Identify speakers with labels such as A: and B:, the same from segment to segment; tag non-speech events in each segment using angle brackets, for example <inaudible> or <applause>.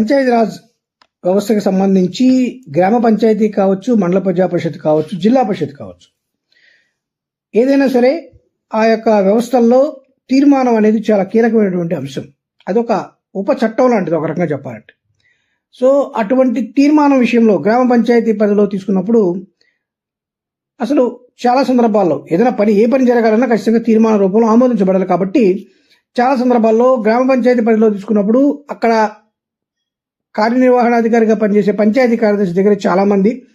A: పంచాయతీరాజ్ వ్యవస్థకు సంబంధించి గ్రామ పంచాయతీ కావచ్చు మండల ప్రజా పరిషత్ కావచ్చు జిల్లా పరిషత్ కావచ్చు. ఏదైనా సరే ఆ యొక్క వ్యవస్థల్లో తీర్మానం అనేది చాలా కీలకమైనటువంటి అంశం. అదొక ఉప చట్టం లాంటిది ఒక రకంగా చెప్పాలంటే. సో అటువంటి తీర్మానం విషయంలో గ్రామ పంచాయతీ పరిధిలో తీసుకున్నప్పుడు అసలు చాలా సందర్భాల్లో ఏదైనా పని ఏ పని జరగాలన్నా ఖచ్చితంగా తీర్మాన రూపంలో ఆమోదించబడాలి కాబట్టి చాలా సందర్భాల్లో గ్రామ పంచాయతీ పరిధిలో తీసుకున్నప్పుడు అక్కడ కార్యనిర్వహణాధికారిగా పనిచేసే పంచాయతీ కార్యదర్శి దగ్గర చాలా మంది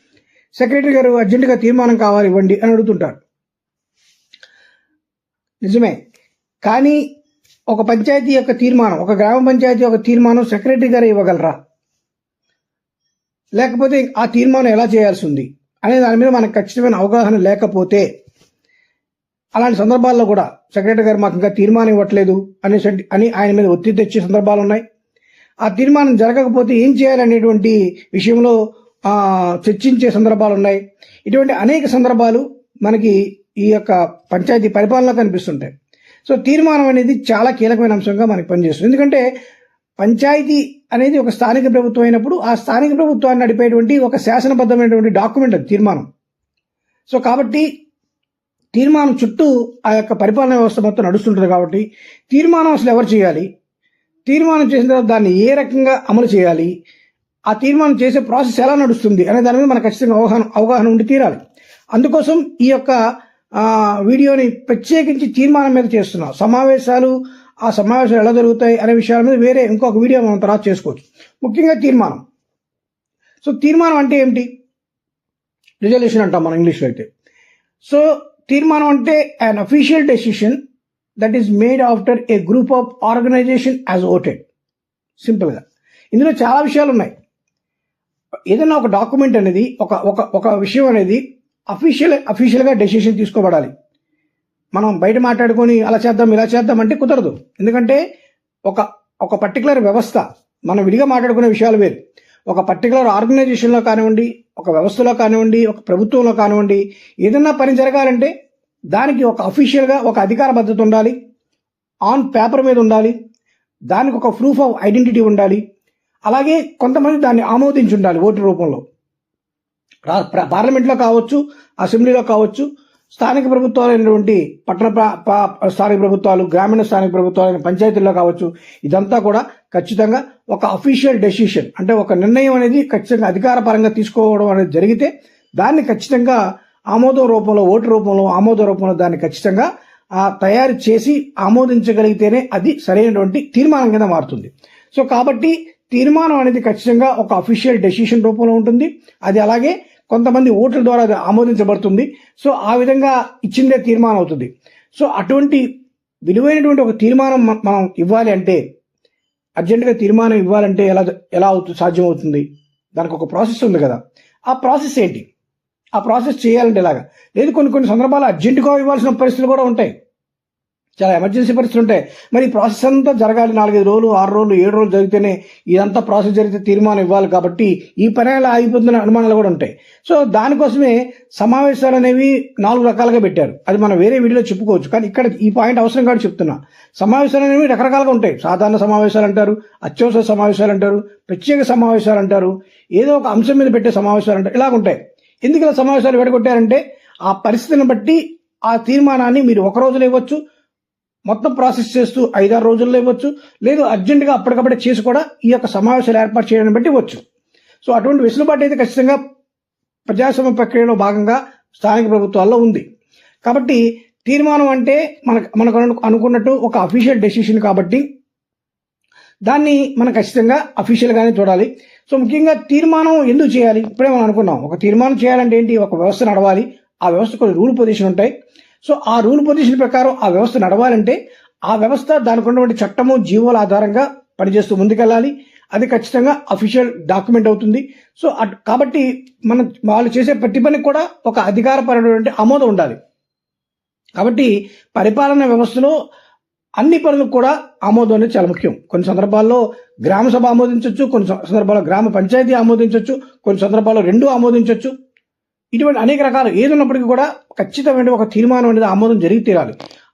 A: సెక్రటరీ గారు అర్జెంటుగా తీర్మానం కావాలి ఇవ్వండి అని అడుగుతుంటారు. నిజమే. కానీ ఒక పంచాయతీ యొక్క తీర్మానం ఒక గ్రామ పంచాయతీ యొక్క తీర్మానం సెక్రటరీ గారు ఇవ్వగలరా? లేకపోతే ఆ తీర్మానం ఎలా చేయాల్సి ఉంది? అనే దాని మీద మనకు ఖచ్చితమైన అవగాహన లేకపోతే అలాంటి సందర్భాల్లో కూడా సెక్రటరీ గారు మాకు ఇంకా తీర్మానం ఇవ్వట్లేదు అనేసి అని ఆయన మీద ఒత్తిడి తెచ్చే సందర్భాలు ఉన్నాయి ఆ తీర్మానం జరగకపోతే ఏం చేయాలనేటువంటి విషయంలో చర్చించే సందర్భాలు ఉన్నాయి ఇటువంటి అనేక సందర్భాలు మనకి ఈ యొక్క పంచాయతీ పరిపాలన కనిపిస్తుంటాయి. సో తీర్మానం అనేది చాలా కీలకమైన అంశంగా మనకి పనిచేస్తుంది. ఎందుకంటే పంచాయతీ అనేది ఒక స్థానిక ప్రభుత్వం అయినప్పుడు ఆ స్థానిక ప్రభుత్వాన్ని నడిపేటువంటి ఒక శాసనబద్ధమైనటువంటి డాక్యుమెంట్ అది తీర్మానం. సో కాబట్టి తీర్మానం చుట్టూ ఆ యొక్క పరిపాలన వ్యవస్థ మొత్తం నడుస్తుంటుంది కాబట్టి తీర్మానం అసలు ఎవరు చేయాలి? తీర్మానం చేసిన తర్వాత దాన్ని ఏ రకంగా అమలు చేయాలి? ఆ తీర్మానం చేసే ప్రాసెస్ ఎలా నడుస్తుంది అనే దాని మీద మనకు ఖచ్చితంగా అవగాహన అవగాహన ఉండి తీరాలి. అందుకోసం ఈ యొక్క వీడియోని ప్రత్యేకించి తీర్మానం మీద చేస్తున్నాం. సమావేశాలు ఆ సమావేశాలు ఎలా జరుగుతాయి అనే విషయాల మీద వేరే ఇంకొక వీడియో మనం తర్వాత చేసుకోవచ్చు. ముఖ్యంగా తీర్మానం. సో తీర్మానం అంటే ఏమిటి? రిజల్యూషన్ అంటాం మనం ఇంగ్లీష్లో అయితే. సో తీర్మానం అంటే unofficial decision that is made after a group of organisation as voted సింపుల్గా ఇందులో చాలా విషయాలు ఉన్నాయి. ఏదైనా ఒక డాక్యుమెంట్ అనేది ఒక ఒక ఒక విషయం అనేది అఫీషియల్ అఫీషియల్గా డెసిషన్ తీసుకోబడాలి. మనం బయట మాట్లాడుకొని అలా చేద్దాం ఇలా చేద్దాం అంటే కుదరదు. ఎందుకంటే ఒక ఒక పర్టికులర్ వ్యవస్థ మనం విడిగా మాట్లాడుకునే విషయాలు వేరు. ఒక పర్టికులర్ ఆర్గనైజేషన్లో కానివ్వండి ఒక వ్యవస్థలో కానివ్వండి ఒక ప్రభుత్వంలో కానివ్వండి ఏదైనా పని జరగాలంటే దానికి ఒక అఫీషియల్గా ఒక అధికార భద్రత ఉండాలి. ఆన్ పేపర్ మీద ఉండాలి. దానికి ఒక ప్రూఫ్ ఆఫ్ ఐడెంటిటీ ఉండాలి. అలాగే కొంతమంది దాన్ని ఆమోదించి ఉండాలి ఓటు రూపంలో. పార్లమెంట్లో కావచ్చు అసెంబ్లీలో కావచ్చు స్థానిక ప్రభుత్వాలైనటువంటి పట్టణ ప్రా- స్థానిక ప్రభుత్వాలు గ్రామీణ స్థానిక ప్రభుత్వాలైన పంచాయతీల్లో కావచ్చు ఇదంతా కూడా ఖచ్చితంగా ఒక అఫీషియల్ డెసిషన్ అంటే ఒక నిర్ణయం అనేది ఖచ్చితంగా అధికారపరంగా తీసుకోవడం అనేది జరిగితే దాన్ని ఖచ్చితంగా ఆమోదం రూపంలో ఓటు రూపంలో ఆమోద రూపంలో దాన్ని ఖచ్చితంగా ఆ తయారు చేసి ఆమోదించగలిగితేనే అది సరైనటువంటి తీర్మానం కింద మారుతుంది. సో కాబట్టి తీర్మానం అనేది ఖచ్చితంగా ఒక అఫీషియల్ డెసిషన్ రూపంలో ఉంటుంది. అది అలాగే కొంతమంది ఓట్ల ద్వారా అది ఆమోదించబడుతుంది. సో ఆ విధంగా ఇచ్చిందే తీర్మానం అవుతుంది. సో అటువంటి విలువైనటువంటి ఒక తీర్మానం మనం ఇవ్వాలి అంటే అర్జెంటుగా తీర్మానం ఇవ్వాలంటే ఎలా ఎలా అవుతుంది సాధ్యమవుతుంది? దానికి ఒక ప్రాసెస్ ఉంది కదా. ఆ ప్రాసెస్ ఏంటి? ఆ ప్రాసెస్ చేయాలంటే ఇలాగా. లేదు కొన్ని కొన్ని సందర్భాలు అర్జెంటుగా ఇవ్వాల్సిన పరిస్థితులు కూడా ఉంటాయి. చాలా ఎమర్జెన్సీ పరిస్థితులు ఉంటాయి. మరి ఈ ప్రాసెస్ అంతా జరగాలి. నాలుగైదు రోజులు ఆరు రోజులు ఏడు రోజులు జరిగితేనే ఇదంతా ప్రాసెస్ జరిగితే తీర్మానం ఇవ్వాలి కాబట్టి ఈ పని అలా ఆగిపోతుందనే అనుమానాలు కూడా ఉంటాయి. సో దానికోసమే సమావేశాలు అనేవి నాలుగు రకాలుగా పెట్టారు. అది మనం వేరే వీడియోలో చెప్పుకోవచ్చు. కానీ ఇక్కడ ఈ పాయింట్ అవసరం కాదు చెప్తున్నా. సమావేశాలు అనేవి రకరకాలుగా ఉంటాయి. సాధారణ సమావేశాలు అంటారు అత్యవసర సమావేశాలు అంటారు ప్రత్యేక సమావేశాలు అంటారు ఏదో ఒక అంశం మీద పెట్టే సమావేశాలు అంటారు. ఇలాగ ఉంటాయి ఎందుకు ఇలా సమావేశాలు విడగొట్టారంటే ఆ పరిస్థితిని బట్టి ఆ తీర్మానాన్ని మీరు ఒక రోజులో ఇవ్వచ్చు మొత్తం ప్రాసెస్ చేస్తూ ఐదారు రోజుల్లో ఇవ్వచ్చు లేదు అర్జెంటుగా అప్పటికప్పుడే చేసి కూడా ఈ యొక్క సమావేశాలు ఏర్పాటు చేయడం బట్టి ఇవ్వచ్చు. సో అటువంటి వెసులుబాటు అయితే ఖచ్చితంగా ప్రజాస్వామ్య ప్రక్రియలో భాగంగా స్థానిక ప్రభుత్వాల్లో ఉంది. కాబట్టి తీర్మానం అంటే మనకు మనకు అనుకున్నట్టు ఒక అఫీషియల్ డెసిషన్ కాబట్టి దాన్ని మనం ఖచ్చితంగా అఫీషియల్గానే చూడాలి. సో ముఖ్యంగా తీర్మానం ఎందుకు చేయాలి? ఇప్పుడే మనం అనుకున్నాం. ఒక తీర్మానం చేయాలంటే ఏంటి? ఒక వ్యవస్థ నడవాలి. ఆ వ్యవస్థ కొన్ని రూల్ పొజిషన్ ఉంటాయి. సో ఆ రూల్ పొజిషన్ ప్రకారం ఆ వ్యవస్థ నడవాలంటే ఆ వ్యవస్థ దానికి ఉన్నటువంటి చట్టము జీవోల ఆధారంగా పనిచేస్తూ ముందుకెళ్ళాలి. అది ఖచ్చితంగా అఫీషియల్ డాక్యుమెంట్ అవుతుంది. సో కాబట్టి మనం వాళ్ళు చేసే ప్రతి పనికి కూడా ఒక అధికారపరమైనటువంటి ఆమోదం ఉండాలి. కాబట్టి పరిపాలన వ్యవస్థలో అన్ని పనులకు కూడా ఆమోదం అనేది చాలా ముఖ్యం. కొన్ని సందర్భాల్లో గ్రామ సభ ఆమోదించవచ్చు కొన్ని సందర్భాల్లో గ్రామ పంచాయతీ ఆమోదించవచ్చు కొన్ని సందర్భాల్లో రెండు ఆమోదించవచ్చు ఇటువంటి అనేక రకాలు ఏది ఉన్నప్పటికీ కూడా ఖచ్చితమైన ఒక తీర్మానం అనేది ఆమోదం జరిగి తీరాలి.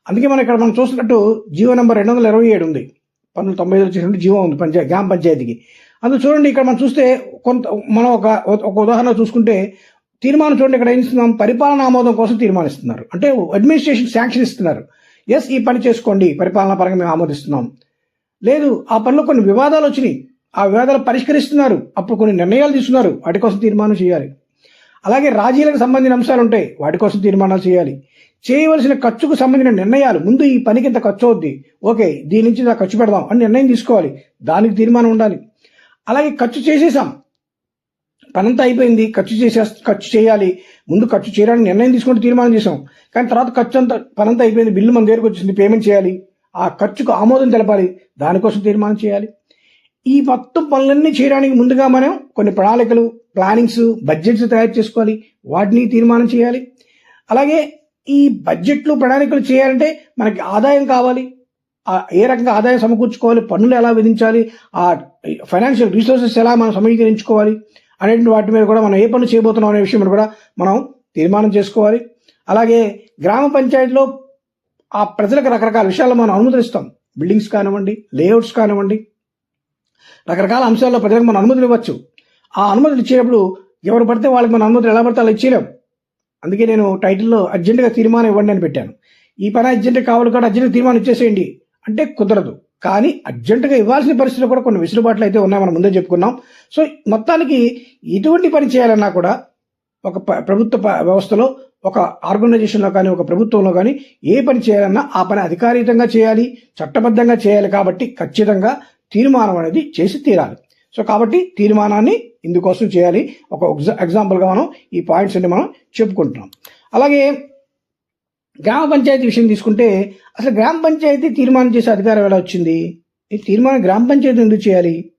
A: అందుకే మనం ఇక్కడ మనం చూసినట్టు జీవో నెంబర్ రెండు వందల ఇరవై ఏడు ఉంది. పంతొమ్మిది తొంభై ఐదు చేసినటువంటి జీవో ఉంది పంచాయతీ గ్రామ పంచాయతీకి. అందులో చూడండి ఇక్కడ మనం చూస్తే కొంత మనం ఒక ఒక ఉదాహరణ చూసుకుంటే తీర్మానం చూడండి ఇక్కడ ఏం ఇస్తున్నాం పరిపాలన ఆమోదం కోసం తీర్మానిస్తున్నారు. అంటే అడ్మినిస్ట్రేషన్ శాంక్షన్ ఇస్తున్నారు. ఎస్ ఈ పని చేసుకోండి. పరిపాలన పరంగా మేము ఆమోదిస్తున్నాం. లేదు ఆ పనిలో కొన్ని వివాదాలు వచ్చినాయి. ఆ వివాదాలు పరిష్కరిస్తున్నారు. అప్పుడు కొన్ని నిర్ణయాలు తీసుకున్నారు. వాటి కోసం తీర్మానం చేయాలి. అలాగే రాజీలకు సంబంధించిన అంశాలు ఉంటాయి. వాటి కోసం తీర్మానాలు చేయాలి. చేయవలసిన ఖర్చుకు సంబంధించిన నిర్ణయాలు. ముందు ఈ పనికి ఇంత ఖర్చు అవుద్ది. ఓకే దీని నుంచి ఇంత ఖర్చు పెడదాం అని నిర్ణయం తీసుకోవాలి. దానికి తీర్మానం ఉండాలి. అలాగే ఖర్చు చేసేసాం. పనంతా అయిపోయింది. ఖర్చు చేసే ఖర్చు చేయాలి. ముందు ఖర్చు చేయడానికి నిర్ణయం తీసుకుంటే తీర్మానం చేసాం కానీ తర్వాత ఖర్చు అంతా పనంతా అయిపోయింది. బిల్లు మన దగ్గరకు వచ్చింది. పేమెంట్ చేయాలి. ఆ ఖర్చుకు ఆమోదం తెలపాలి. దానికోసం తీర్మానం చేయాలి. ఈ మొత్తం పనులన్నీ చేయడానికి ముందుగా మనం కొన్ని ప్రణాళికలు ప్లానింగ్స్ బడ్జెట్స్ తయారు చేసుకోవాలి. వాటిని తీర్మానం చేయాలి. అలాగే ఈ బడ్జెట్లు ప్రణాళికలు చేయాలంటే మనకి ఆదాయం కావాలి. ఏ రకంగా ఆదాయం సమకూర్చుకోవాలి పన్నులు ఎలా విధించాలి ఆ ఫైనాన్షియల్ రిసోర్సెస్ ఎలా మనం సమీకరించుకోవాలి అనేటువంటి వాటి మీద కూడా మనం ఏ పనులు చేయబోతున్నాం అనే విషయం కూడా మనం తీర్మానం చేసుకోవాలి. అలాగే గ్రామ పంచాయతీలో ఆ ప్రజలకు రకరకాల విషయాలు మనం అనుమతిస్తాం. బిల్డింగ్స్ కానివ్వండి లేఅవుట్స్ కానివ్వండి రకరకాల అంశాల్లో ప్రజలకు మనం అనుమతులు ఇవ్వచ్చు. ఆ అనుమతులు ఇచ్చేటప్పుడు ఎవరు పడితే వాళ్ళకి మన అనుమతులు ఎలా పడితే అలా ఇచ్చేయలేం. అందుకే నేను టైటిల్లో అర్జెంటుగా తీర్మానం ఇవ్వండి అని పెట్టాను. ఈ పని అర్జెంటుగా కావాలి కూడా అర్జెంటుగా తీర్మానం ఇచ్చేసేయండి. అంటే కుదరదు. కానీ అర్జెంటుగా ఇవ్వాల్సిన పరిస్థితులు కూడా కొన్ని వెసులుబాట్లు అయితే ఉన్నాయి. మనం ముందే చెప్పుకున్నాం. సో మొత్తానికి ఎటువంటి పని చేయాలన్నా కూడా ఒక ప- ప్రభుత్వ ప- వ్యవస్థలో ఒక ఆర్గనైజేషన్లో కానీ ఒక ప్రభుత్వంలో కానీ ఏ పని చేయాలన్నా ఆ పని అధికారితంగా చేయాలి చట్టబద్ధంగా చేయాలి కాబట్టి ఖచ్చితంగా తీర్మానం అనేది చేసి తీరాలి. సో కాబట్టి తీర్మానాన్ని ఇందుకోసం చేయాలి. ఒక ఎగ్జా- ఎగ్జాంపుల్గా మనం ఈ పాయింట్స్ అన్ని మనం చెప్పుకుంటున్నాం. అలాగే గ్రామ పంచాయతీ విషయం తీసుకుంటే అసలు గ్రామ పంచాయతీ తీర్మానం చేసే అధికారం ఎలా వచ్చింది? ఈ తీర్మానం గ్రామ పంచాయతీ ఎందుకు చేయాలి?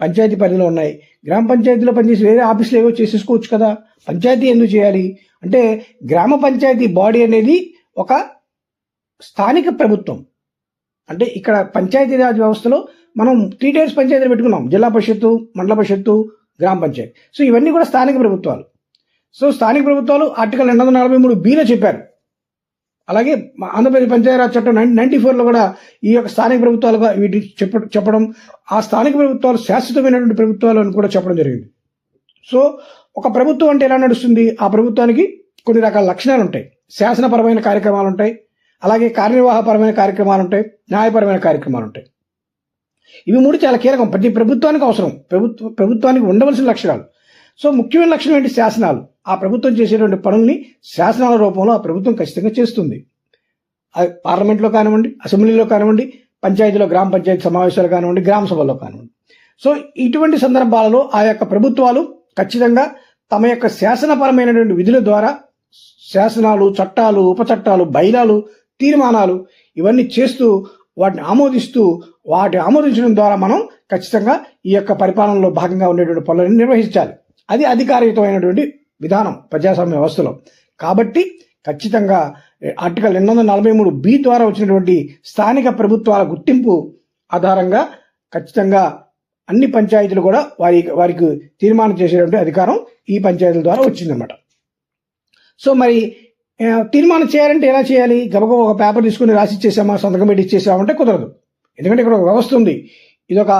A: పంచాయతీ పరిధిలో ఉన్నాయి. గ్రామ పంచాయతీలో పనిచేసి వేరే ఆఫీసులు ఏవో చేసేసుకోవచ్చు కదా. పంచాయతీ ఎందుకు చేయాలి? అంటే గ్రామ పంచాయతీ బాడీ అనేది ఒక స్థానిక ప్రభుత్వం. అంటే ఇక్కడ పంచాయతీరాజ్ వ్యవస్థలో మనం త్రీ టైర్స్ పంచాయతీలు పెట్టుకున్నాం. జిల్లా పరిషత్తు మండల పరిషత్తు గ్రామ పంచాయతీ. సో ఇవన్నీ కూడా స్థానిక ప్రభుత్వాలు. సో స్థానిక ప్రభుత్వాలు ఆర్టికల్ రెండు వందల నలభై మూడు బీలో చెప్పారు. అలాగే ఆంధ్రప్రదేశ్ పంచాయతీరాజ్ చట్టం నైన్ నైన్టీ ఫోర్లో కూడా ఈ యొక్క స్థానిక ప్రభుత్వాలుగా వీటి చెప్ప చెప్పడం ఆ స్థానిక ప్రభుత్వాలు శాశ్వతమైనటువంటి ప్రభుత్వాలు అని కూడా చెప్పడం జరిగింది. సో ఒక ప్రభుత్వం అంటే ఎలా నడుస్తుంది? ఆ ప్రభుత్వానికి కొన్ని రకాల లక్షణాలు ఉంటాయి. శాసనపరమైన కార్యక్రమాలు ఉంటాయి. అలాగే కార్యనిర్వాహపరమైన కార్యక్రమాలు ఉంటాయి. న్యాయపరమైన కార్యక్రమాలు ఉంటాయి. ఇవి మూడు చాలా కీలకం. ప్రతి ప్రభుత్వానికి అవసరం. ప్రభుత్వ ప్రభుత్వానికి ఉండవలసిన లక్షణాలు. సో ముఖ్యమైన లక్షణం ఏంటి? శాసనాలు. ఆ ప్రభుత్వం చేసేటువంటి పనుల్ని శాసనాల రూపంలో ఆ ప్రభుత్వం ఖచ్చితంగా చేస్తుంది. పార్లమెంట్లో కానివ్వండి అసెంబ్లీలో కానివ్వండి పంచాయతీలో గ్రామ పంచాయతీ సమావేశాలు కానివ్వండి గ్రామ సభల్లో కానివ్వండి. సో ఇటువంటి సందర్భాలలో ఆ యొక్క ప్రభుత్వాలు ఖచ్చితంగా తమ యొక్క శాసనపరమైనటువంటి విధుల ద్వారా శాసనాలు చట్టాలు ఉపచట్టాలు బైలాలు తీర్మానాలు ఇవన్నీ చేస్తూ వాటిని ఆమోదిస్తూ వాటి ఆమోదించడం ద్వారా మనం ఖచ్చితంగా ఈ యొక్క పరిపాలనలో భాగంగా ఉండేటువంటి పనులను నిర్వహించాలి. అది అధికారయుతమైనటువంటి విధానం ప్రజాస్వామ్య వ్యవస్థలో. కాబట్టి ఖచ్చితంగా ఆర్టికల్ రెండు వందల నలభై మూడు బి ద్వారా వచ్చినటువంటి స్థానిక ప్రభుత్వాల గుర్తింపు ఆధారంగా ఖచ్చితంగా అన్ని పంచాయతీలు కూడా వారి వారికి తీర్మానం చేసేటువంటి అధికారం ఈ పంచాయతీల ద్వారా వచ్చిందన్నమాట. సో మరి తీర్మానం చేయాలంటే ఎలా చేయాలి? గబగబ ఒక పేపర్ తీసుకుని రాసి ఇచ్చేసామా? సంతకం పెట్టి ఇచ్చేసామంటే కుదరదు. ఎందుకంటే ఇక్కడ ఒక వ్యవస్థ ఉంది. ఇది ఒక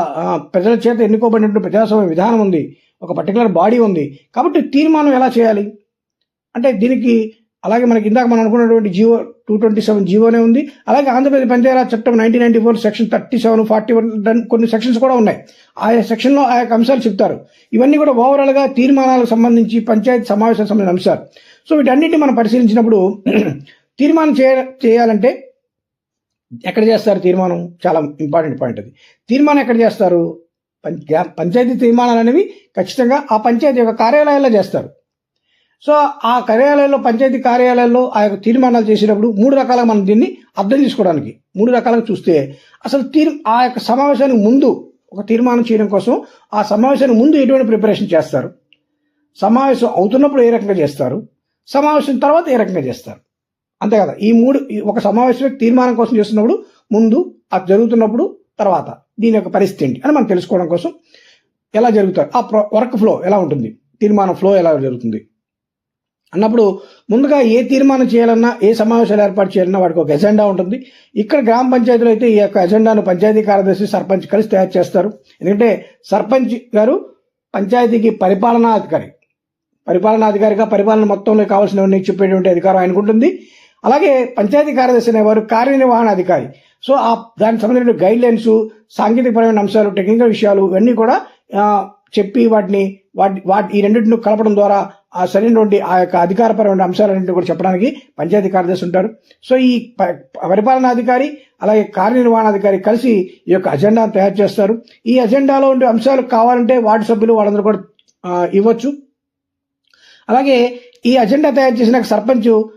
A: ప్రజల చేత ఎన్నుకోబడినటువంటి ప్రజాస్వామ్య విధానం ఉంది. ఒక పర్టికులర్ బాడీ ఉంది. కాబట్టి తీర్మానం ఎలా చేయాలి? అంటే దీనికి అలాగే మనకి ఇందాక మనం అనుకున్నటువంటి జియో టూ ట్వంటీ సెవెన్ జియోనే ఉంది. అలాగే ఆంధ్రప్రదేశ్ పంచాయతీరాజ్ చట్టం nineteen ninety four section thirty seven forty one కొన్ని సెక్షన్స్ కూడా ఉన్నాయి. ఆయా సెక్షన్లో ఆయా అంశాలు చెప్తారు. ఇవన్నీ కూడా ఓవరాల్గా తీర్మానాలకు సంబంధించి పంచాయతీ సమావేశాలకు సంబంధించిన అంశాలు. సో వీటన్నిటిని మనం పరిశీలించినప్పుడు <clears throat> తీర్మానం చేయ చేయాలంటే ఎక్కడ చేస్తారు తీర్మానం? చాలా ఇంపార్టెంట్ పాయింట్ అది. తీర్మానం ఎక్కడ చేస్తారు? పంచాయతీ తీర్మానాలు అనేవి ఖచ్చితంగా ఆ పంచాయతీ యొక్క కార్యాలయాల్లో చేస్తారు. సో ఆ కార్యాలయాల్లో పంచాయతీ కార్యాలయాల్లో ఆ యొక్క తీర్మానాలు చేసేటప్పుడు మూడు రకాలుగా మనం దీన్ని అర్థం చేసుకోవడానికి మూడు రకాలుగా చూస్తే అసలు తీర్ ఆ యొక్క సమావేశానికి ముందు ఒక తీర్మానం చేయడం కోసం ఆ సమావేశానికి ముందు ఎటువంటి ప్రిపరేషన్ చేస్తారు? సమావేశం అవుతున్నప్పుడు ఏ రకంగా చేస్తారు? సమావేశం తర్వాత ఏ రకంగా చేస్తారు? అంతే కదా. ఈ మూడు ఒక సమావేశం తీర్మానం కోసం చేస్తున్నప్పుడు ముందు అది జరుగుతున్నప్పుడు తర్వాత. దీని యొక్క పరిస్థితి ఏంటి అని మనం తెలుసుకోవడం కోసం ఎలా జరుగుతారు ఆ వర్క్ ఫ్లో ఎలా ఉంటుంది? తీర్మానం ఫ్లో ఎలా జరుగుతుంది? అన్నప్పుడు ముందుగా ఏ తీర్మానం చేయాలన్నా ఏ సమావేశాలు ఏర్పాటు చేయాలన్నా వాడికి ఒక ఎజెండా ఉంటుంది. ఇక్కడ గ్రామ పంచాయతీలో అయితే ఈ యొక్క ఎజెండాను పంచాయతీ కార్యదర్శి సర్పంచ్ కలిసి తయారు చేస్తారు. ఎందుకంటే సర్పంచ్ గారు పంచాయతీకి పరిపాలనాధికారి పరిపాలనాధికారిగా పరిపాలన మొత్తంలో కావాల్సినవన్నీ చెప్పేటువంటి అధికారం ఆయనకుంటుంది. అలాగే పంచాయతీ కార్యదర్శి అనేవారు కార్యనిర్వహణ అధికారి. సో ఆ దానికి సంబంధించిన గైడ్ లైన్స్ సాంకేతికపరమైన అంశాలు టెక్నికల్ విషయాలు ఇవన్నీ కూడా చెప్పి వాటిని వాటి వాటి ఈ రెండింటిని కలపడం ద్వారా ఆ సరైనటువంటి ఆ యొక్క అధికారపరమైన అంశాలన్నింటినీ కూడా చెప్పడానికి పంచాయతీ కార్యదర్శి ఉంటారు. సో ఈ ప- పరిపాలనాధికారి అలాగే కార్యనిర్వహణాధికారి కలిసి ఈ యొక్క అజెండాను తయారు చేస్తారు. ఈ అజెండాలో ఉండే అంశాలు కావాలంటే వార్డు సభ్యులు వాళ్ళందరూ కూడా ఇవ్వచ్చు. అలాగే ఈ అజెండా తయారు చేసిన సర్పంచ్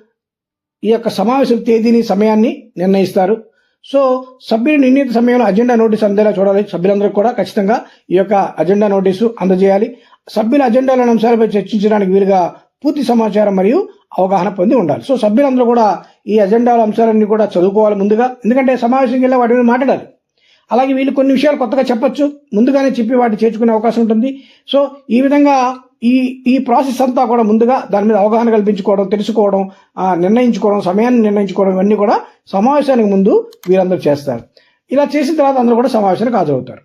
A: ఈ యొక్క సమావేశం తేదీని సమయాన్ని నిర్ణయిస్తారు. సో సభ్యులు నిర్ణీత సమయంలో అజెండా నోటీస్ అందేలా చూడాలి. సభ్యులందరూ కూడా ఖచ్చితంగా ఈ యొక్క అజెండా నోటీసు అందజేయాలి. సభ్యుల అజెండాలను అంశాలపై చర్చించడానికి వీలుగా పూర్తి సమాచారం మరియు అవగాహన పొంది ఉండాలి. సో సభ్యులందరూ కూడా ఈ అజెండాల అంశాలన్నీ కూడా చదువుకోవాలి ముందుగా. ఎందుకంటే సమావేశంకి వెళ్ళి వాటి మీద మాట్లాడాలి. అలాగే వీళ్ళు కొన్ని విషయాలు కొత్తగా చెప్పొచ్చు. ముందుగానే చెప్పి వాటిని చేర్చుకునే అవకాశం ఉంటుంది. సో ఈ విధంగా ఈ ఈ ప్రాసెస్ అంతా కూడా ముందుగా దాని మీద అవగాహన కల్పించుకోవడం తెలుసుకోవడం నిర్ణయించుకోవడం సమయాన్ని నిర్ణయించుకోవడం ఇవన్నీ కూడా సమావేశానికి ముందు వీరందరూ చేస్తారు. ఇలా చేసిన తర్వాత అందరూ కూడా సమావేశానికి హాజరవుతారు.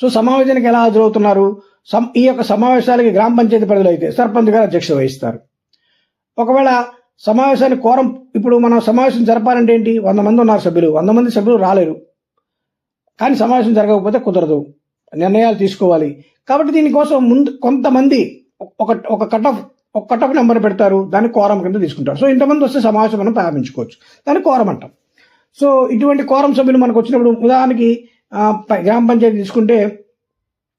A: సో సమావేశానికి ఎలా హాజరవుతున్నారు? సమ్ ఈ యొక్క సమావేశాలకి గ్రామ పంచాయతీ పరిధిలో అయితే సర్పంచ్ గారు అధ్యక్షత వహిస్తారు. ఒకవేళ సమావేశానికి కోరం ఇప్పుడు మనం సమావేశం జరపాలంటే ఏంటి? వంద మంది ఉన్నారు సభ్యులు. వంద మంది సభ్యులు రాలేరు. కానీ సమావేశం జరగకపోతే కుదరదు. నిర్ణయాలు తీసుకోవాలి. కాబట్టి దీనికోసం ముందు కొంతమంది ఒక ఒక కట్ ఆఫ్ ఒక కట్ ఆఫ్ నెంబర్ పెడతారు. దాన్ని కోరం కింద తీసుకుంటారు. సో ఇంతమంది వస్తే సమావేశం మనం ప్రారంభించుకోవచ్చు. దాన్ని కోరం అంటాం. సో ఇటువంటి కోరం సభ్యులు మనకు వచ్చినప్పుడు ఉదాహరణకి గ్రామ పంచాయతీ తీసుకుంటే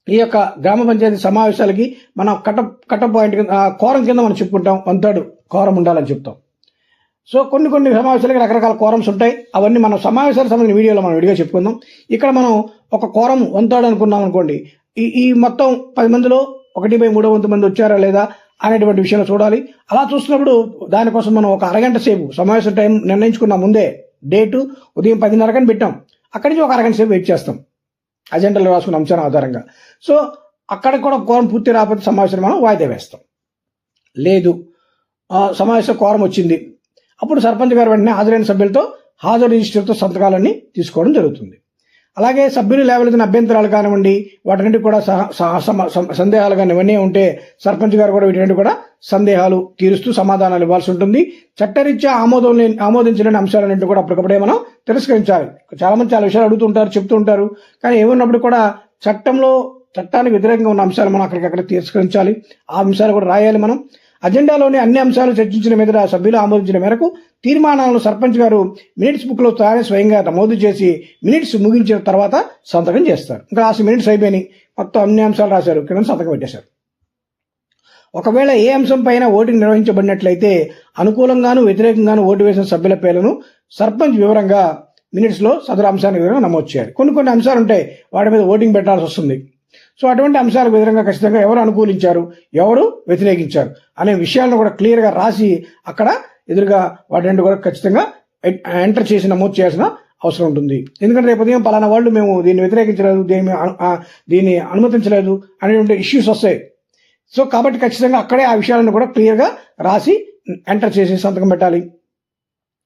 A: ఈ యొక్క గ్రామ పంచాయతీ సమావేశాలకి మనం కట కట పాయింట్ కింద కోరం కింద మనం చెప్పుకుంటాం. వన్ థర్డ్ కోరం ఉండాలని చెప్తాం. సో కొన్ని కొన్ని సమావేశాలకి రకరకాల కోరమ్స్ ఉంటాయి. అవన్నీ మనం సమావేశాలకు సంబంధించిన వీడియోలో మనం విడిగా చెప్పుకుందాం. ఇక్కడ మనం ఒక కోరం వన్ థర్డ్ అనుకున్నాం అనుకోండి. ఈ ఈ మొత్తం పది మందిలో ఒకటి బై మూడో వంతు మంది వచ్చారా లేదా అనేటువంటి విషయంలో చూడాలి. అలా చూస్తున్నప్పుడు దానికోసం మనం ఒక అరగంట సేపు సమావేశం టైం నిర్ణయించుకున్న ముందే డేటు ఉదయం పదిన్నరకని పెట్టాం. అక్కడి నుంచి ఒక అరగంట సేపు వెయిట్ చేస్తాం. అజెండాలో రాసుకున్న అంశాల ఆధారంగా. సో అక్కడ కూడా కోరం పూర్తి రాకపోతే సమావేశం మనం వాయిదా వేస్తాం. లేదు. సమావేశ సమావేశం కోరం వచ్చింది. అప్పుడు సర్పంచ్ గారు వెంటనే హాజరైన సభ్యులతో హాజరు రిజిస్టర్తో సంతకాలన్నీ తీసుకోవడం జరుగుతుంది. అలాగే సభ్యులు లేవలెత్తిన అభ్యంతరాలు కానివ్వండి వాటిని కూడా సహ- సందేహాలు కానీ ఇవన్నీ ఉంటే సర్పంచ్ గారు కూడా వీటి కూడా సందేహాలు తీరుస్తూ సమాధానాలు ఇవ్వాల్సి ఉంటుంది. చట్టరీత్యా ఆమోదం లేని ఆమోదించలేని అంశాలన్నింటి కూడా అప్పటికప్పుడే మనం తిరస్కరించాలి. చాలా మంది చాలా విషయాలు అడుగుతుంటారు చెప్తూ ఉంటారు. కానీ ఏమన్నప్పుడు కూడా చట్టంలో చట్టానికి వ్యతిరేకంగా ఉన్న అంశాలు మనం అక్కడికక్కడ తిరస్కరించాలి. ఆ అంశాలు కూడా రాయాలి మనం. అజెండాలోని అన్ని అంశాలు చర్చించిన మీద సభ్యులు ఆమోదించిన మేరకు తీర్మానాలను సర్పంచ్ గారు మినిట్స్ బుక్లో తానే స్వయంగా నమోదు చేసి మినిట్స్ ముగించిన తర్వాత సంతకం చేస్తారు. ఇంకా రాసి మినిట్స్ అయిపోయినాయి. మొత్తం అన్ని అంశాలు రాశారు. కింద సంతకం పెట్టేశారు. ఒకవేళ ఏ అంశం పైన ఓటింగ్ నిర్వహించబడినట్లయితే అనుకూలంగాను వ్యతిరేకంగాను ఓటు వేసిన సభ్యుల పేర్లను సర్పంచ్ వివరంగా మినిట్స్లో సదరు అంశాన్ని వివరంగా నమోదు చేయాలి. కొన్ని కొన్ని అంశాలు ఉంటాయి వాటి మీద ఓటింగ్ పెట్టాల్సి వస్తుంది. సో అటువంటి అంశాలకు విధంగా ఖచ్చితంగా ఎవరు అనుకూలించారు? ఎవరు వ్యతిరేకించారు? అనే విషయాలను కూడా క్లియర్గా రాసి అక్కడ ఎదురుగా వాటిని కూడా ఖచ్చితంగా ఎంటర్ చేసి నమోదు చేయాల్సిన అవసరం ఉంటుంది. ఎందుకంటే రేపు ఉదయం పలానా వాళ్ళు మేము దీన్ని వ్యతిరేకించలేదు దీన్ని దీన్ని అనుమతించలేదు అనేటువంటి ఇష్యూస్ వస్తాయి. సో కాబట్టి ఖచ్చితంగా అక్కడే ఆ విషయాలను కూడా క్లియర్గా రాసి ఎంటర్ చేసి సంతకం పెట్టాలి.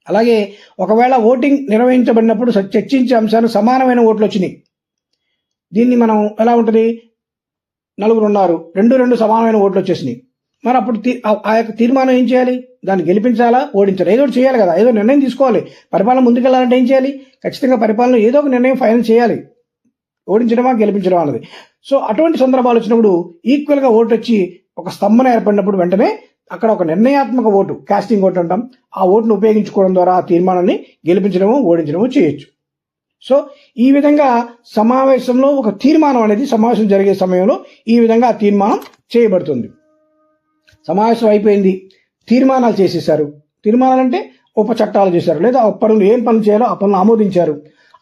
A: అలాగే ఒకవేళ ఓటింగ్ నిర్వహించబడినప్పుడు చర్చించే అంశాలు సమానమైన ఓట్లు వచ్చినాయి. దీన్ని మనం ఎలా ఉంటుంది? నలుగురు ఉన్నారు. రెండు రెండు సమానమైన ఓట్లు వచ్చేసినాయి. మరి అప్పుడు తీ- ఆ- యొక్క తీర్మానం ఏం చేయాలి? దాన్ని గెలిపించాలా? ఓడించాలా? ఏదో ఒకటి చేయాలి కదా. ఏదో నిర్ణయం తీసుకోవాలి. పరిపాలన ముందుకెళ్ళాలంటే ఏం చేయాలి? ఖచ్చితంగా పరిపాలన ఏదో ఒక నిర్ణయం ఫైనల్ చేయాలి. ఓడించడమా? గెలిపించడం అన్నది. సో అటువంటి సందర్భాలు వచ్చినప్పుడు ఈక్వల్గా ఓటు వచ్చి ఒక స్తంభన ఏర్పడినప్పుడు వెంటనే అక్కడ ఒక నిర్ణయాత్మక ఓటు కాస్టింగ్ ఓటు అంటాం. ఆ ఓటును ఉపయోగించుకోవడం ద్వారా ఆ తీర్మానాన్ని గెలిపించడము ఓడించడము చేయొచ్చు. సో ఈ విధంగా సమావేశంలో ఒక తీర్మానం అనేది సమావేశం జరిగే సమయంలో ఈ విధంగా ఆ తీర్మానం చేయబడుతుంది. సమావేశం అయిపోయింది. తీర్మానాలు చేసేసారు తీర్మానాలు అంటే ఉప చట్టాలు చేశారు. లేదా పనులు ఏం పనులు చేయాలో ఆ పనులు ఆమోదించారు.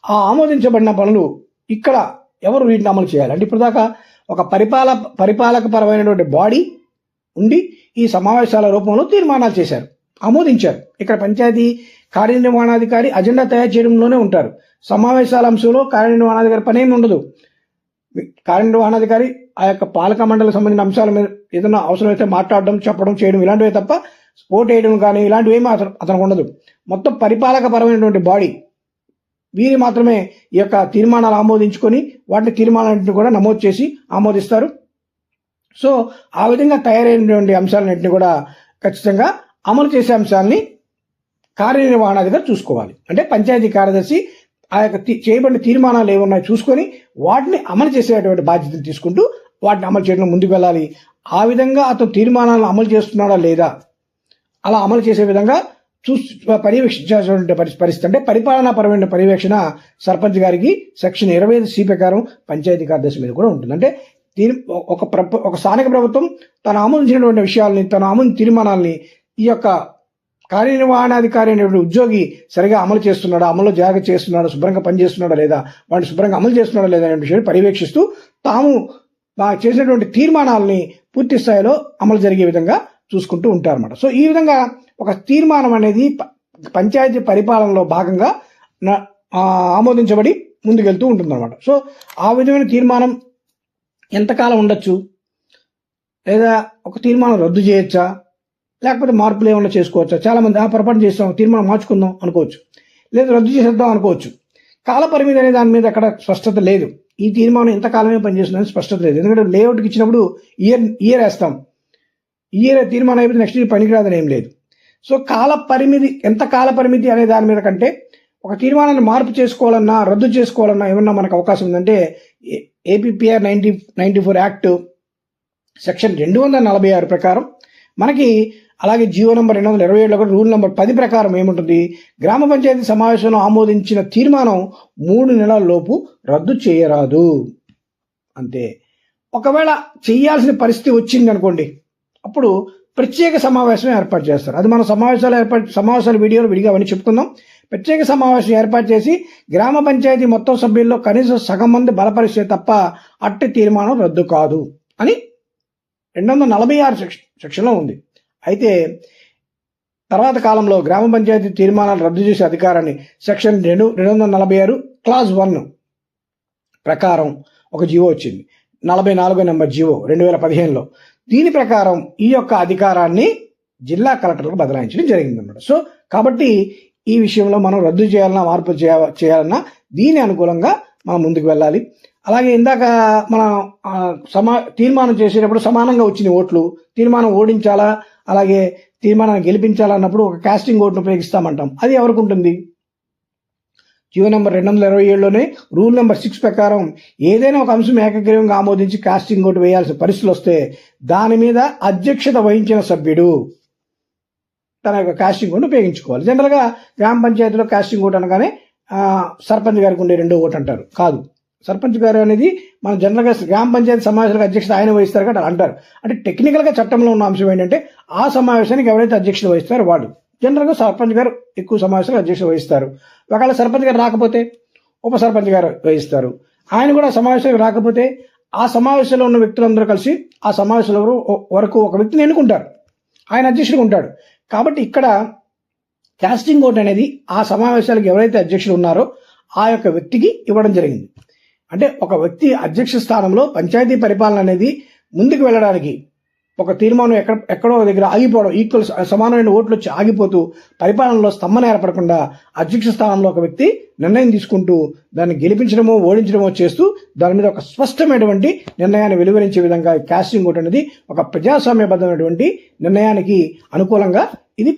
A: ఆ ఆమోదించబడిన పనులు ఇక్కడ ఎవరు వీటిని అమలు చేయాలి? అంటే ఇప్పుడు దాకా ఒక పరిపాల పరిపాలక పరమైనటువంటి బాడీ ఉండి ఈ సమావేశాల రూపంలో తీర్మానాలు చేశారు. ఆమోదించారు. ఇక్కడ పంచాయతీ కార్యనిర్వహణాధికారి అజెండా తయారు చేయడంలోనే ఉంటారు. సమావేశాల అంశంలో కార్యనిర్వహణాధికారి పని ఏమి ఉండదు. కార్యనిర్వహణాధికారి ఆ యొక్క పాలక మండలికి సంబంధించిన అంశాల మీద ఏదైనా అవసరమైతే మాట్లాడడం చెప్పడం చేయడం ఇలాంటివే తప్ప ఓటు వేయడం కానీ ఇలాంటివి ఏమీ అతను అతనికి ఉండదు. మొత్తం పరిపాలక పరమైనటువంటి బాడీ వీరు మాత్రమే ఈ యొక్క తీర్మానాలు ఆమోదించుకొని వాటిని తీర్మానాలన్నింటినీ కూడా నమోదు చేసి ఆమోదిస్తారు. సో ఆ విధంగా తయారైనటువంటి అంశాలన్నింటినీ కూడా ఖచ్చితంగా అమలు చేసే అంశాన్ని కార్యనిర్వహణాధికారి చూసుకోవాలి. అంటే పంచాయతీ కార్యదర్శి ఆ యొక్క తీ- చేయబడిన తీర్మానాలు ఏమున్నాయో చూసుకొని వాటిని అమలు చేసేటువంటి బాధ్యతలు తీసుకుంటూ వాటిని అమలు చేయడం ముందుకు వెళ్ళాలి. ఆ విధంగా అతను తీర్మానాలను అమలు చేస్తున్నాడా లేదా? అలా అమలు చేసే విధంగా చూసి పర్యవేక్షించాల్సినటువంటి పరిస్థితి అంటే పరిపాలనాపరమైన పర్యవేక్షణ సర్పంచ్ గారికి సెక్షన్ ఇరవై ఐదు సి ప్రకారం పంచాయతీ కార్యదర్శి మీద కూడా ఉంటుంది. అంటే దీని ఒక ప్రభు ఒక స్థానిక ప్రభుత్వం తను ఆమోదించినటువంటి విషయాల్ని తన ఆమోదించిన తీర్మానాల్ని ఈ యొక్క కార్యనిర్వహణాధికారి అనేటువంటి ఉద్యోగి సరిగా అమలు చేస్తున్నాడా అమలు జాగ్రత్త చేస్తున్నాడా శుభ్రంగా పనిచేస్తున్నాడా లేదా వాడిని శుభ్రంగా అమలు చేస్తున్నాడా లేదా అనే విషయాన్ని పర్యవేక్షిస్తూ తాము చేసినటువంటి తీర్మానాలని పూర్తి స్థాయిలో అమలు జరిగే విధంగా చూసుకుంటూ ఉంటారన్నమాట. సో ఈ విధంగా ఒక తీర్మానం అనేది ప- పంచాయతీ పరిపాలనలో భాగంగా ఆమోదించబడి ముందుకెళ్తూ ఉంటుందన్నమాట. సో ఆ విధమైన తీర్మానం ఎంతకాలం ఉండొచ్చు? లేదా ఒక తీర్మానం రద్దు చేయొచ్చా? లేకపోతే మార్పులు ఏమైనా చేసుకోవచ్చా? చాలా మంది ఆ పొరపాటు చేస్తాం తీర్మానం మార్చుకుందాం అనుకోవచ్చు. లేదా రద్దు చేసేద్దాం అనుకోవచ్చు. కాల పరిమితి అనే దాని మీద అక్కడ స్పష్టత లేదు. ఈ తీర్మానం ఎంతకాలమే పనిచేస్తుందని స్పష్టత లేదు. ఎందుకంటే లేఅవుట్కి ఇచ్చినప్పుడు ఇయర్ ఇయర్ వేస్తాం. ఇయర్ తీర్మానం అయిపోతే నెక్స్ట్ ఇయర్ పనికిరాదని ఏం లేదు. సో కాల పరిమితి ఎంత కాల పరిమితి అనే దాని మీద కంటే ఒక తీర్మానాన్ని మార్పు చేసుకోవాలన్నా రద్దు చేసుకోవాలన్నా ఏమన్నా మనకు అవకాశం ఉందంటే APPR ninety ninety four act section రెండు వందల నలభై ఆరు ప్రకారం మనకి అలాగే జీవో నెంబర్ రెండు వందల ఇరవై ఏడులో కూడా రూల్ నెంబర్ పది ప్రకారం ఏముంటుంది? గ్రామ పంచాయతీ సమావేశంలో ఆమోదించిన తీర్మానం మూడు నెలల లోపు రద్దు చేయరాదు. అంతే. ఒకవేళ చేయాల్సిన పరిస్థితి వచ్చింది అనుకోండి అప్పుడు ప్రత్యేక సమావేశం ఏర్పాటు చేస్తారు. అది మన సమావేశాలు ఏర్పాటు సమావేశాల వీడియోలో విడిగా అవన్నీ చెప్పుకుందాం. ప్రత్యేక సమావేశం ఏర్పాటు చేసి గ్రామ పంచాయతీ మొత్తం సభ్యుల్లో కనీసం సగం మంది బలపరిస్తే తప్ప అట్టి తీర్మానం రద్దు కాదు అని రెండు వందల నలభై ఆరు సెక్షన్ సెక్షన్లో ఉంది. అయితే తర్వాత కాలంలో గ్రామ పంచాయతీ తీర్మానాలు రద్దు చేసే అధికారాన్ని సెక్షన్ రెండు రెండు వందల నలభై ఆరు క్లాస్ వన్ ప్రకారం ఒక జీవో వచ్చింది. నలభై నాలుగో నెంబర్ జీవో రెండు వేల పదిహేనులో. దీని ప్రకారం ఈ యొక్క అధికారాన్ని జిల్లా కలెక్టర్లకు బదలాయించడం జరిగిందన్నమాట. సో కాబట్టి ఈ విషయంలో మనం రద్దు చేయాలన్నా మార్పు చేయ చేయాలన్నా దీని అనుకూలంగా మనం ముందుకు వెళ్ళాలి. అలాగే ఇందాక మనం సమా తీర్మానం చేసేటప్పుడు సమానంగా వచ్చిన ఓట్లు తీర్మానం ఓడించాలా అలాగే తీర్మానాన్ని గెలిపించాలన్నప్పుడు ఒక కాస్టింగ్ ఓట్ను ఉపయోగిస్తామంటాం. అది ఎవరికి ఉంటుంది జీవ నెంబర్ రెండు వందల ఇరవై ఏడులోనే రూల్ నెంబర్ సిక్స్ ప్రకారం ఏదైనా ఒక అంశం ఏకగ్రీవంగా ఆమోదించి కాస్టింగ్ ఓటు వేయాల్సిన పరిస్థితులు వస్తే దాని మీద అధ్యక్షత వహించిన సభ్యుడు తన యొక్క కాస్టింగ్ ఓటు ఉపయోగించుకోవాలి. జనరల్గా గ్రామ పంచాయతీలో కాస్టింగ్ ఓటు అనగానే సర్పంచ్ గారికి ఉండే రెండో ఓటు అంటారు. కాదు. సర్పంచ్ గారు అనేది మన జనరల్గా గ్రామ పంచాయతీ సమావేశాలకు అధ్యక్షత ఆయన వహిస్తారు కదా అంటారు. అంటే టెక్నికల్గా చట్టంలో ఉన్న అంశం ఏంటంటే ఆ సమావేశానికి ఎవరైతే అధ్యక్షత వహిస్తారో వాడు జనరల్గా సర్పంచ్ గారు ఎక్కువ సమావేశాలకు అధ్యక్షత వహిస్తారు. ఒకవేళ సర్పంచ్ గారు రాకపోతే ఉప సర్పంచ్ గారు వహిస్తారు. ఆయన కూడా సమావేశానికి రాకపోతే ఆ సమావేశంలో ఉన్న వ్యక్తులందరూ కలిసి ఆ సమావేశంలో వరకు ఒక వ్యక్తిని ఎన్నుకుంటారు. ఆయన అధ్యక్షుడు ఉంటాడు. కాబట్టి ఇక్కడ క్యాస్టింగ్ ఓట్ అనేది ఆ సమావేశాలకు ఎవరైతే అధ్యక్షులు ఉన్నారో ఆ యొక్క వ్యక్తికి ఇవ్వడం జరిగింది. అంటే ఒక వ్యక్తి అధ్యక్ష స్థానంలో పంచాయతీ పరిపాలన అనేది ముందుకు వెళ్ళడానికి ఒక తీర్మానం ఎక్కడ ఎక్కడో దగ్గర ఆగిపోవడం ఈక్వల్ సమానమైన ఓట్లు వచ్చి ఆగిపోతూ పరిపాలనలో స్తంభన ఏర్పడకుండా అధ్యక్ష స్థానంలో ఒక వ్యక్తి నిర్ణయం తీసుకుంటూ దాన్ని గెలిపించడమో ఓడించడమో చేస్తూ దాని మీద ఒక స్పష్టమైనటువంటి నిర్ణయాన్ని వెలువరించే విధంగా క్యాస్టింగ్ ఓట్ అనేది ఒక ప్రజాస్వామ్యబద్ధమైనటువంటి నిర్ణయానికి అనుకూలంగా ఇది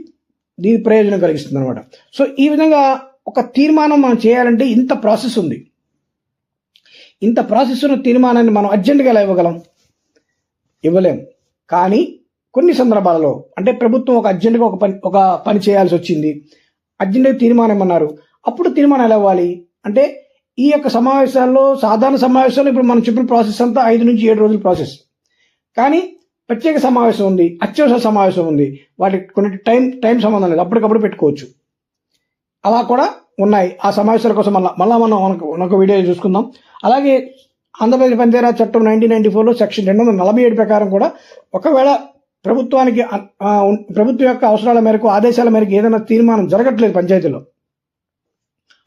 A: దీని ప్రయోజనం కలిగిస్తుంది అనమాట సో ఈ విధంగా ఒక తీర్మానం మనం చేయాలంటే ఇంత ప్రాసెస్ ఉంది. ఇంత ప్రాసెస్ ఉన్న తీర్మానాన్ని మనం అర్జెంటుగా ఎలా ఇవ్వగలం ఇవ్వలేం. కానీ కొన్ని సందర్భాలలో అంటే ప్రభుత్వం ఒక అర్జెంటుగా ఒక పని ఒక పని చేయాల్సి వచ్చింది. అర్జెంటుగా తీర్మానం అన్నారు. అప్పుడు తీర్మానం ఎలా ఇవ్వాలి? అంటే ఈ యొక్క సమావేశాల్లో సాధారణ సమావేశాల్లో ఇప్పుడు మనం చెప్పిన ప్రాసెస్ అంతా ఐదు నుంచి ఏడు రోజుల ప్రాసెస్. కానీ ప్రత్యేక సమావేశం ఉంది అత్యవసర సమావేశం ఉంది. వాటికి కొన్ని టైం టైం సంబంధం లేదు. అప్పటికప్పుడు పెట్టుకోవచ్చు. అలా కూడా ఉన్నాయి. ఆ సమావేశాల కోసం మళ్ళీ మళ్ళీ మనం మనకు ఒక వీడియో చూసుకుందాం. అలాగే ఆంధ్రప్రదేశ్ పంచాయతీరాజ్ చట్టం నైన్టీన్ నైన్టీ ఫోర్లో సెక్షన్ రెండు వందల నలభై ఏడు ప్రకారం కూడా ఒకవేళ ప్రభుత్వానికి ప్రభుత్వం యొక్క అవసరాల మేరకు ఆదేశాల మేరకు ఏదైనా తీర్మానం జరగట్లేదు పంచాయతీలో.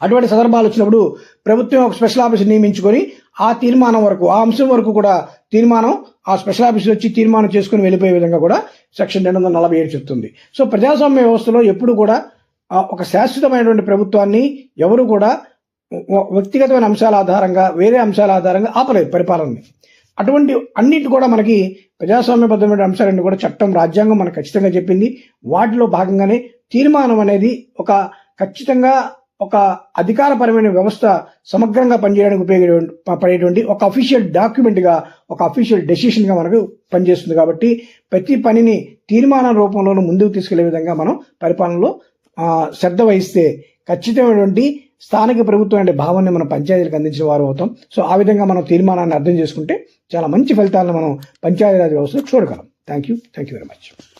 A: అటువంటి సందర్భాలు వచ్చినప్పుడు ప్రభుత్వం ఒక స్పెషల్ ఆఫీస్ నియమించుకొని ఆ తీర్మానం వరకు ఆ అంశం వరకు కూడా తీర్మానం ఆ స్పెషల్ ఆఫీస్ వచ్చి తీర్మానం చేసుకుని వెళ్ళిపోయే విధంగా కూడా సెక్షన్ రెండు వందల నలభై ఏడు చెప్తుంది. సో ప్రజాస్వామ్య వ్యవస్థలో ఎప్పుడు కూడా ఒక శాశ్వతమైనటువంటి ప్రభుత్వాన్ని ఎవరు కూడా వ్యక్తిగతమైన అంశాల ఆధారంగా వేరే అంశాల ఆధారంగా ఆపలేదు పరిపాలనని అటువంటి అన్నిటి కూడా మనకి ప్రజాస్వామ్యబద్ధమైన అంశాలన్నీ కూడా చట్టం రాజ్యాంగం మనకు ఖచ్చితంగా చెప్పింది. వాటిలో భాగంగానే తీర్మానం అనేది ఒక ఖచ్చితంగా ఒక అధికారపరమైన వ్యవస్థ సమగ్రంగా పనిచేయడానికి ఉపయోగ పడేటువంటి ఒక అఫీషియల్ డాక్యుమెంట్గా ఒక అఫీషియల్ డెసిషన్గా మనకు పనిచేస్తుంది కాబట్టి ప్రతి పనిని తీర్మానం రూపంలోనూ ముందుకు తీసుకెళ్ళే విధంగా మనం పరిపాలనలో శ్రద్ధ వహిస్తే ఖచ్చితమైనటువంటి స్థానిక ప్రభుత్వం అంటే భావాన్ని మనం పంచాయతీలకు అందించిన వారు అవుతాం. సో ఆ విధంగా మనం తీర్మానాన్ని అర్థం చేసుకుంటే చాలా మంచి ఫలితాలను మనం పంచాయతీరాజ్ వ్యవస్థలో చూడగలం. Thank you thank you very much